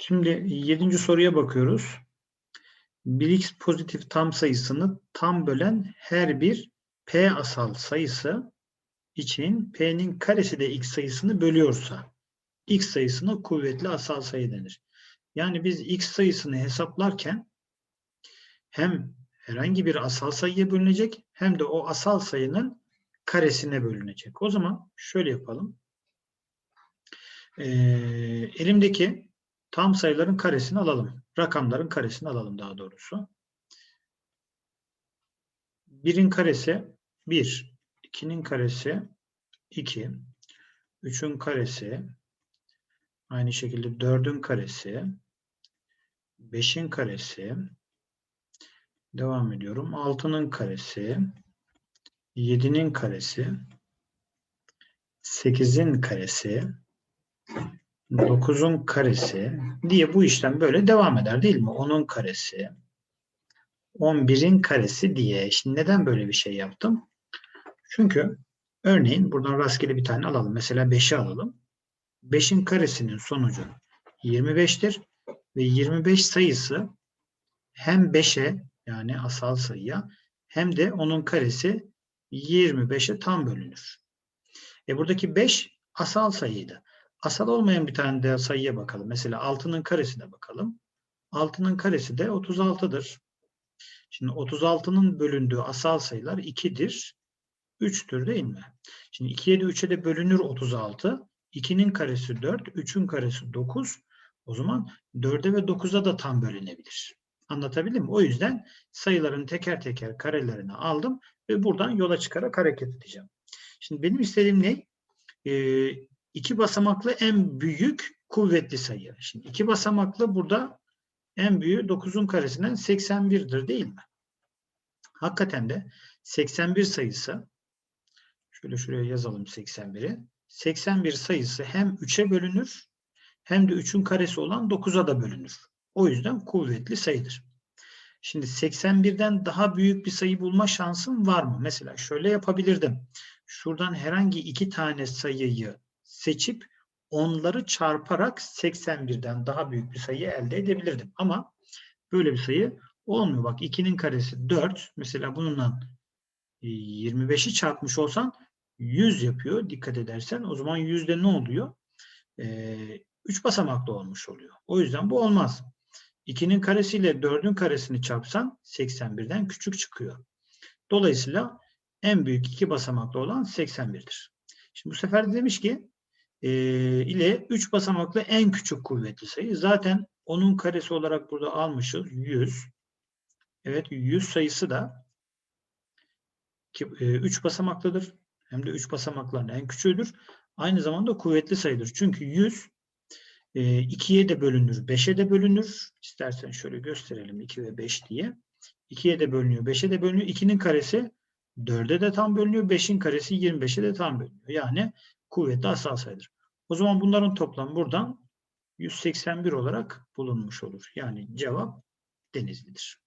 Şimdi yedinci soruya bakıyoruz. 1x pozitif tam sayısını tam bölen her bir p asal sayısı için p'nin karesi de x sayısını bölüyorsa x sayısına kuvvetli asal sayı denir. Yani biz x sayısını hesaplarken hem herhangi bir asal sayıya bölünecek hem de o asal sayının karesine bölünecek. O zaman şöyle yapalım. Ee, elimdeki tam sayıların karesini alalım. Rakamların karesini alalım daha doğrusu. 1'in karesi 1, 2'nin karesi 2, 3'ün karesi aynı şekilde 4'ün karesi 5'in karesi devam ediyorum. 6'nın karesi 7'nin karesi 8'in karesi 9'un karesi diye bu işlem böyle devam eder değil mi? 10'un karesi 11'in karesi diye. Şimdi neden böyle bir şey yaptım? Çünkü örneğin buradan rastgele bir tane alalım. Mesela 5'i alalım. 5'in karesinin sonucu 25'tir ve 25 sayısı hem 5'e yani asal sayıya hem de onun karesi 25'e tam bölünür. E buradaki 5 asal sayıydı. Asal olmayan bir tane de sayıya bakalım. Mesela 6'nın karesine bakalım. 6'nın karesi de 36'dır. Şimdi 36'nın bölündüğü asal sayılar 2'dir. 3'tür değil mi? Şimdi 2'ye de 3'e de bölünür 36. 2'nin karesi 4, 3'ün karesi 9. O zaman 4'e ve 9'a da tam bölünebilir. Anlatabildim mi? O yüzden sayıların teker teker karelerini aldım ve buradan yola çıkarak hareket edeceğim. Şimdi benim istediğim ne? Ee, iki basamaklı en büyük kuvvetli sayı. Şimdi iki basamaklı burada en büyüğü 9'un karesinden 81'dir değil mi? Hakikaten de 81 sayısı şöyle şuraya yazalım 81'i. 81 sayısı hem 3'e bölünür hem de 3'ün karesi olan 9'a da bölünür. O yüzden kuvvetli sayıdır. Şimdi 81'den daha büyük bir sayı bulma şansım var mı? Mesela şöyle yapabilirdim. Şuradan herhangi iki tane sayıyı seçip onları çarparak 81'den daha büyük bir sayı elde edebilirdim. Ama böyle bir sayı olmuyor. Bak 2'nin karesi 4. Mesela bununla 25'i çarpmış olsan 100 yapıyor. Dikkat edersen o zaman yüzde ne oluyor? 3 basamaklı olmuş oluyor. O yüzden bu olmaz. 2'nin karesiyle 4'ün karesini çarpsan 81'den küçük çıkıyor. Dolayısıyla en büyük iki basamaklı olan 81'dir. Şimdi bu sefer de demiş ki e, ile 3 basamaklı en küçük kuvvetli sayı. Zaten onun karesi olarak burada almışız 100. Evet 100 sayısı da 3 basamaklıdır. Hem de 3 basamakların en küçüğüdür. Aynı zamanda kuvvetli sayıdır. Çünkü 100 2'ye de bölünür, 5'e de bölünür. İstersen şöyle gösterelim 2 ve 5 diye. 2'ye de bölünüyor, 5'e de bölünüyor. 2'nin karesi 4'e de tam bölünüyor. 5'in karesi 25'e de tam bölünüyor. Yani kuvvetli asal sayıdır. O zaman bunların toplamı buradan 181 olarak bulunmuş olur. Yani cevap Denizli'dir.